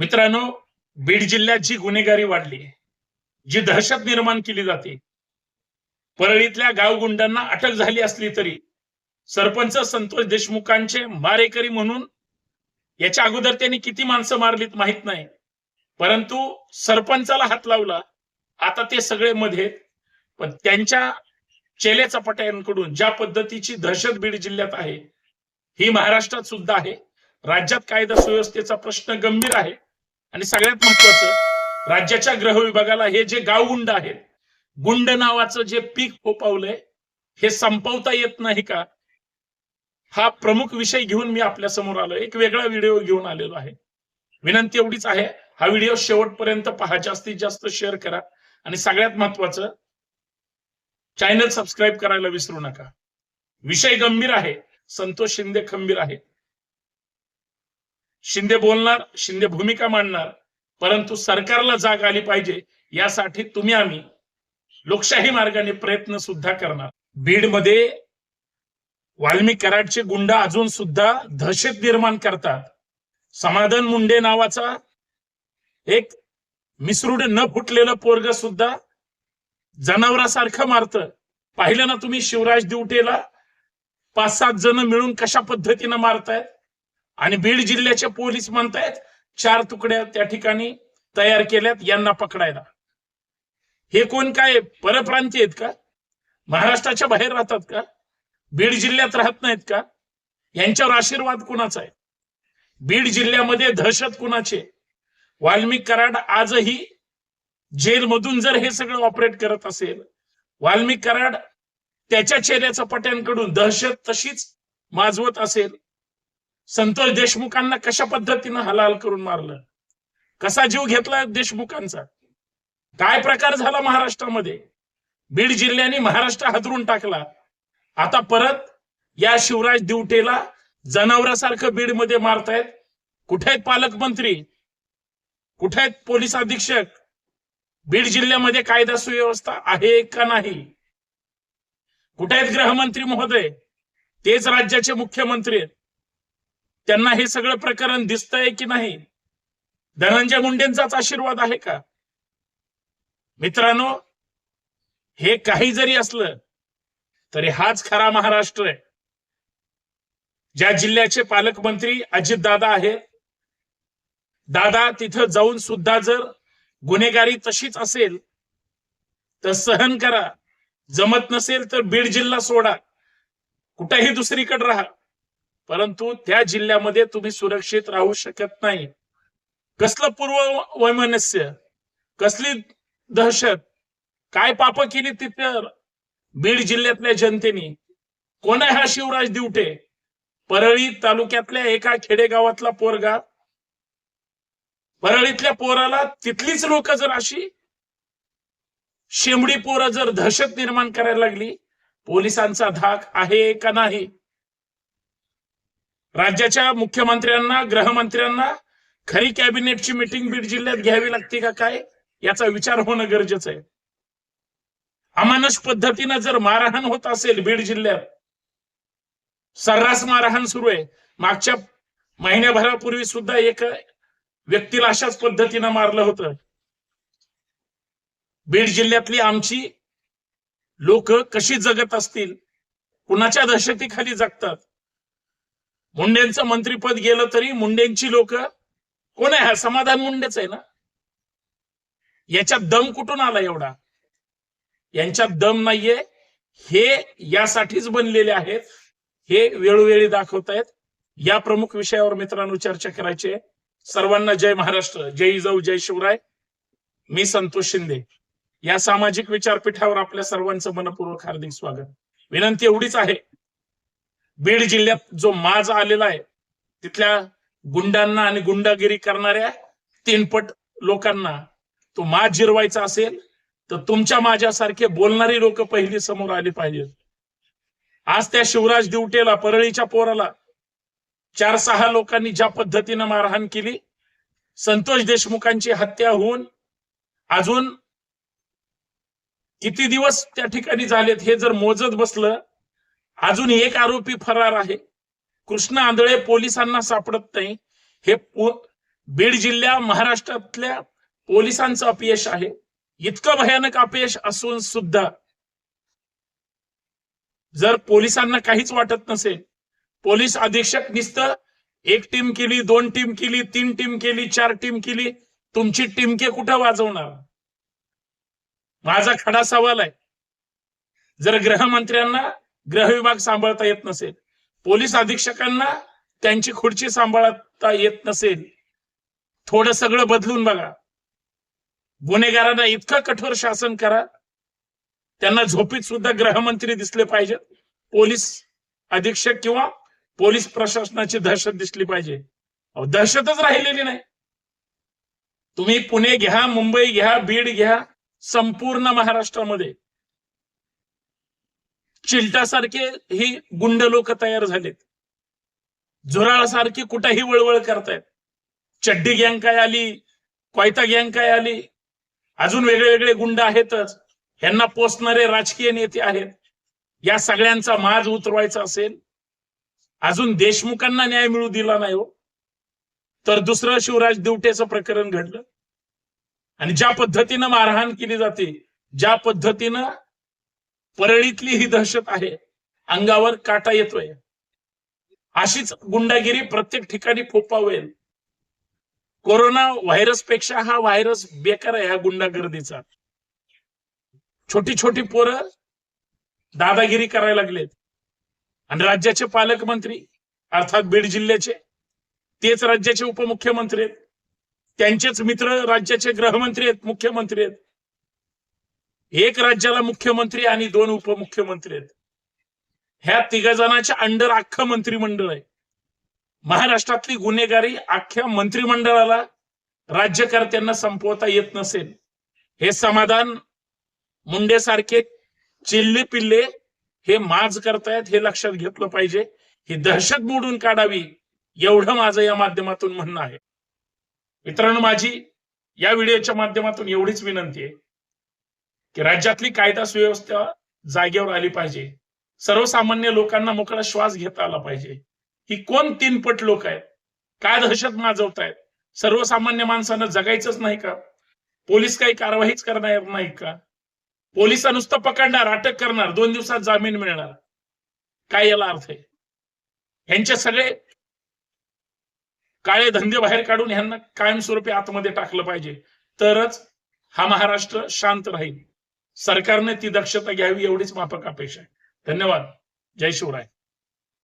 मित्रांनो बीड जिल्ह्यात जी गुन्हेगारी वाढली जी दहशत निर्माण केली जाते परळीतल्या गावगुंडांना अटक झाली असली तरी सरपंच संतोष देशमुखांचे मारेकरी म्हणून याच्या अगोदर त्यांनी किती माणसं मारलीत माहीत नाही परंतु सरपंचाला हात लावला आता ते सगळे मध्ये पण त्यांच्या चेले चपाट्यांकडून ज्या पद्धतीची दहशत बीड जिल्ह्यात आहे ही महाराष्ट्रात सुद्धा आहे. राज्यात कायदा सुव्यवस्थेचा प्रश्न गंभीर आहे. आणि सगळ्यात महत्वाचं राज्याच्या ग्रह विभागाला हे जे गावगुंड आहेत गुंड नावाचं जे पीक फोपावलंय हे संपवता येत नाही का? हा प्रमुख विषय घेऊन मी आपल्यासमोर आलो एक वेगळा व्हिडिओ घेऊन आलेलो आहे. विनंती एवढीच आहे हा व्हिडिओ शेवटपर्यंत पहा. जास्तीत जास्त शेअर करा. आणि सगळ्यात महत्वाचं चॅनल सबस्क्राईब करायला विसरू नका. विषय गंभीर आहे. संतोष शिंदे खंबीर आहे शिंदे बोलणार शिंदे भूमिका मांडणार परंतु सरकारला जाग आली पाहिजे यासाठी तुम्ही आम्ही लोकशाही मार्गाने प्रयत्न सुद्धा करणार. बीडमध्ये वाल्मिक कराडचे गुंड अजून सुद्धा दहशत निर्माण करतात. समाधान मुंडे नावाचा एक मिसरूड न फुटलेलं पोरग सुद्धा जनावरासारखं मारतं. पाहिलं ना तुम्ही शिवराज दिवटेला? पाच सात जण मिळून कशा पद्धतीनं मारतायत? आणि बीड जिल्ह्याचे पोलीस म्हणतायत चार तुकड्या त्या ठिकाणी तयार केल्यात यांना पकडायला. हे कोण काय परप्रांतीय आहेत का? महाराष्ट्राच्या बाहेर राहतात का? बीड जिल्ह्यात राहत नाहीत का? यांच्यावर आशीर्वाद कुणाचा आहे? बीड जिल्ह्यामध्ये दहशत कुणाचे वाल्मिक कराड आजही जेलमधून जर हे सगळं ऑपरेट करत असेल वाल्मिक कराड त्याच्या चेहऱ्याच्या पट्यांकडून दहशत तशीच माजवत असेल संतोष देशमुखांना कशा पद्धतीनं हलाल करून मारलं? कसा जीव घेतला देशमुखांचा? काय प्रकार झाला महाराष्ट्रामध्ये? बीड जिल्ह्याने महाराष्ट्र हादरून टाकला. आता परत या शिवराज दिवटेला जनावरासारखं बीडमध्ये मारतायत. कुठे आहेत पालकमंत्री? कुठे आहेत पोलीस अधीक्षक? बीड जिल्ह्यामध्ये कायदा सुव्यवस्था आहे का नाही? कुठे आहेत गृहमंत्री महोदय? तेच राज्याचे मुख्यमंत्री आहेत. त्यांना हे सगळं प्रकरण दिसतंय की नाही? धनंजय मुंडेंचाच आशीर्वाद आहे का? मित्रांनो हे काही जरी असलं तरी हाच खरा महाराष्ट्र आहे. ज्या जिल्ह्याचे पालकमंत्री अजित दादा आहे दादा तिथं जाऊन सुद्धा जर गुन्हेगारी तशीच असेल तर सहन करा. जमत नसेल तर बीड जिल्हा सोडा. कुठेही दुसरीकडे राहा. परंतु त्या जिल्ह्यामध्ये तुम्ही सुरक्षित राहू शकत नाही. कसलं पूर्व वैमनस्य कसली दहशत? काय पाप केली तिथं बीड जिल्ह्यातल्या जनतेने? कोण आहे हा शिवराज दिवटे? परळी तालुक्यातल्या एका खेडेगावातला पोरगा. परळीतल्या पोराला तिथलीच लोक जर अशी शेंबडी पोरं जर दहशत निर्माण करायला लागली पोलिसांचा धाक आहे का नाही? राज्याच्या मुख्यमंत्र्यांना गृहमंत्र्यांना खरी कॅबिनेटची मिटिंग बीड जिल्ह्यात घ्यावी लागते का काय? याचा विचार होणं गरजेचं आहे. अमानुष पद्धतीनं जर मारहाण होत असेल बीड जिल्ह्यात सर्रास मारहाण सुरू आहे. मागच्या महिन्याभरापूर्वी सुद्धा एक व्यक्तीला अशाच पद्धतीनं मारलं होतं. बीड जिल्ह्यातली आमची लोक कशी जगत असतील कुणाच्या दहशतीखाली जगतात मुंडेंचं मंत्रीपद गेलं तरी मुंडेंची लोक कोण आहे? हा समाधान मुंडेच आहे ना? याच्यात दम कुठून आला एवढा? यांच्यात दम नाहीये. हे यासाठीच बनलेले आहेत. हे वेळोवेळी दाखवतायत या प्रमुख विषयावर मित्रांनो चर्चा करायची सर्वांना जय महाराष्ट्र. जय जाऊ जय शिवराय. मी संतोष शिंदे. या सामाजिक विचारपीठावर आपल्या सर्वांचं मनपूर्वक हार्दिक स्वागत. विनंती एवढीच आहे. बीड जिल्ह्यात जो माज आलेला आहे तिथल्या गुंडांना आणि गुंडागिरी करणाऱ्या तीनपट लोकांना तो माज जिरवायचा असेल तर तुमच्या माझ्यासारखे बोलणारी लोक पहिली समोर आली पाहिजेत आज त्या शिवराज दिवटेला परळीच्या पोराला चार सहा लोकांनी ज्या पद्धतीनं मारहाण केली संतोष देशमुखांची हत्या होऊन अजून किती दिवस त्या ठिकाणी झालेत हे जर मोजत बसलं अजून एक आरोपी फरार आहे. कृष्ण आंधळे पोलिसांना सापडत नाही. हे बीड जिल्ह्या महाराष्ट्रातल्या पोलिसांचं अपयश आहे. इतकं भयानक अपयश असून सुद्धा जर पोलिसांना काहीच वाटत नसेल पोलीस अधीक्षक नुसतं एक टीम केली दोन टीम केली तीन टीम केली चार टीम केली तुमची टीमके कुठं वाजवणार? माझा खडा सवाल आहे. जर गृहमंत्र्यांना ग्रह विभाग सांभाळता येत नसेल. पोलीस अधीक्षकांना त्यांची खुर्ची सांभाळता येत नसेल. थोडं सगळं बदलून बघा. गुन्हेगारांना इतकं कठोर शासन करा. त्यांना झोपीत सुद्धा गृहमंत्री दिसले पाहिजेत. पोलीस अधीक्षक किंवा पोलीस प्रशासनाची दहशत दिसली पाहिजे. दहशतच राहिलेली नाही. तुम्ही पुणे घ्या मुंबई घ्या बीड घ्या संपूर्ण महाराष्ट्रामध्ये. चिलटासारखे ही गुंड लोक तयार झालेत. झुराळासारखी कुठेही वळवळ करतायत. चड्डी गँग काय आली कोयता गँग काय आली? अजून वेगळे वेगळे गुंड आहेतच. ह्यांना पोचणारे राजकीय नेते आहेत. या सगळ्यांचा माज उतरवायचा असेल. अजून देशमुखांना न्याय मिळू दिला नाही हो. तर दुसरं शिवराज दिवटेचं प्रकरण घडलं. आणि ज्या पद्धतीनं मारहाण केली जाते ज्या पद्धतीनं परळीतली ही दहशत आहे. अंगावर काटा येतोय. अशीच गुंडागिरी प्रत्येक ठिकाणी फोपावेल कोरोना व्हायरसपेक्षा हा व्हायरस बेकार आहे ह्या गुंडागर्दीचा. छोटी छोटी पोरं दादागिरी करायला लागलेत. आणि राज्याचे पालकमंत्री अर्थात बीड जिल्ह्याचे तेच राज्याचे उपमुख्यमंत्री आहेत. त्यांचेच मित्र राज्याचे गृहमंत्री आहेत मुख्यमंत्री आहेत. एक राज्याला मुख्यमंत्री आणि दोन उपमुख्यमंत्री आहेत. ह्या तिघ जणांच्या अंडर अख्खं मंत्रिमंडळ आहे. महाराष्ट्रातली गुन्हेगारी अख्ख्या मंत्रिमंडळाला राज्यकर्त्यांना संपवता येत नसेल. हे समाधान मुंडेसारखे चिल्ले पिल्ले हे माज करतायत हे लक्षात घेतलं पाहिजे. ही दहशत मोडून काढावी एवढं माझं या माध्यमातून म्हणणं आहे. मित्रांनो माझी या व्हिडिओच्या माध्यमातून एवढीच विनंती आहे. की राज्यातली कायदा सुव्यवस्था जागेवर आली पाहिजे. सर्वसामान्य लोकांना मोकळा श्वास घेता आला पाहिजे. ही कोण तीनपट लोक आहेत? काय दहशत माजवतायत? सर्वसामान्य माणसानं जगायचंच नाही का? पोलीस काही कारवाईच करणार नाही का? पोलिसा नुसतं पकडणार अटक करणार दोन दिवसात जामीन मिळणार. काय याला अर्थ आहे? ह्यांचे सगळे काळे धंदे बाहेर काढून ह्यांना कायमस्वरूपी आतमध्ये टाकलं पाहिजे. तरच हा महाराष्ट्र शांत राहील. सरकारने ती दक्षता घ्यावी एवढीच माफक अपेक्षा आहे. धन्यवाद. जय शिवराय.